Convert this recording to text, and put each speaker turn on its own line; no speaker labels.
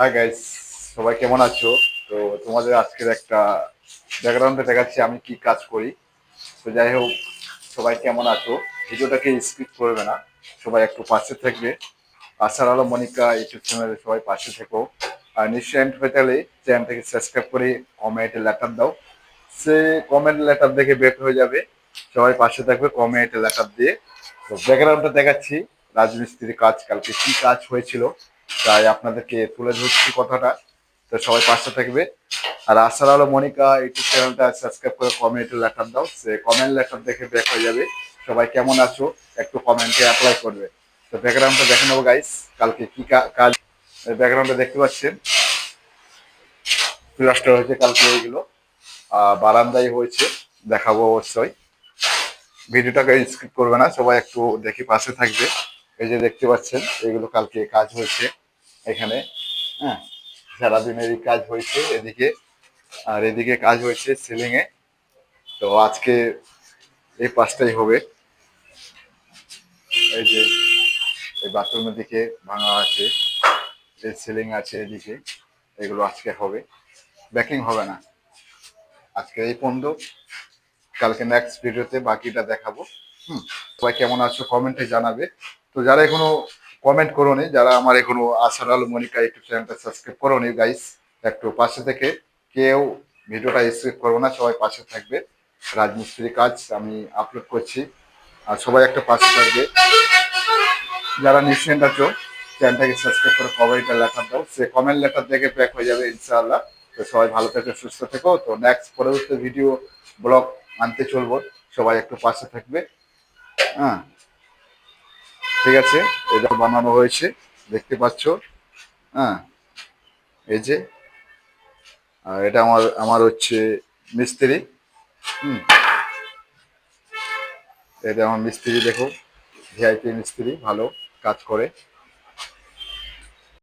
Hi guys সবাই কেমন আছো? তো তোমাদের আজকের একটা ব্যাকগ্রাউন্ডে দেখাচ্ছি, আমি কি কাজ করি। তো যাই হোক, সবাই কেমন আছো? ভিডিওটাকে স্কিপ করবে না, সবাই একটু পাশে থাকবে। আশার আলো, মনিকা, ইউটিউব চ্যানেলে সবাই পাশে থেকো। আর নিশ্চয়ই হয়ে গেলে চ্যানেলটাকে সাবস্ক্রাইব করে কমেন্টে লেটার দাও। সে কমেন্ট লেটার দেখে বের হয়ে যাবে। সবাই পাশে থাকবে কমেন্ট লেটার দিয়ে। তো ব্যাকগ্রাউন্ডটা দেখাচ্ছি, রাজমিস্ত্রির কাজ, কালকে কি কাজ হয়েছিল। তাই আপনাদেরকে তুলে ধরছি কথাটা। তো সবাই পাশে থাকবে। আর আশার আলো মনিকা ইউটিউব চ্যানেলটা সাবস্ক্রাইব করে কমেন্ট লেটার দাও। সে কমেন্ট লেটার দেখে ব্যাক হয়ে যাবে। সবাই কেমন আছো, একটু কমেন্টে অ্যাপ্লাই করবে। তো ব্যাকগ্রাউন্ডটা দেখে নেব গাইস কালকে কি কাজ ব্যাকগ্রাউন্ডে দেখতে পাচ্ছেন। প্লাস্টার হয়েছে, কালকে এইগুলো বারান্দায় হয়েছে, দেখাবো অবশ্যই। ভিডিওটাকে স্কিপ করবে না, সবাই একটু দেখি পাশে থাকবে। এই যে দেখতে পাচ্ছেন, এগুলো কালকে কাজ হয়েছে। এখানে হ্যাঁ সারাদিনেরই কাজ হয়েছে, এদিকে, আর এদিকে কাজ হয়েছে সিলিং এ। তো আজকে এই পাঁচটাই হবে। এই যে, এই বাথরুমের দিকে ভাঙা আছে এই সিলিং আছে এদিকে, এগুলো আজকে হবে। ব্যাকিং হবে না। আজকে এই পর্যন্ত। কালকে নেক্সট ভিডিওতে বাকিটা দেখাবো। হুম, সবাই কেমন আছো কমেন্টে জানাবে। তো যারা এখনও কমেন্ট করোনি, যারা আমার এখনও আসার আলো মনিকা ইউটিউব চ্যানেলটা সাবস্ক্রাইব করোনি গাইস একটু পাশে থেকে কেউ ভিডিওটা স্কিপ করব না, সবাই পাশে থাকবে। রাজমিস্ত্রি কাজ আমি আপলোড করছি, আর সবাই একটা পাশে থাকবে। যারা নিশ্চিন্ত আছো চ্যানেলটাকে সাবস্ক্রাইব করে কমেন্টটা লেটার দাও, সে কমেন্ট লেটার দেখে ব্যাক হয়ে যাবে, ইনশাআল্লাহ। তো সবাই ভালো থেকো, সুস্থ থেকো। তো নেক্সট পরবর্তী ভিডিও ব্লগ আনতে চলবো, সবাই একটু পাশে থাকবে। হ্যাঁ। ঠিক আছে? এটা বানানো হয়েছে, দেখতে পাচ্ছ? হ্যাঁ। এই যে, আর এটা আমার আমার হচ্ছে মিস্ত্রি। হুম। এটা আমার মিস্ত্রি, দেখো ভিআইপি মিস্ত্রি, ভালো কাজ করে।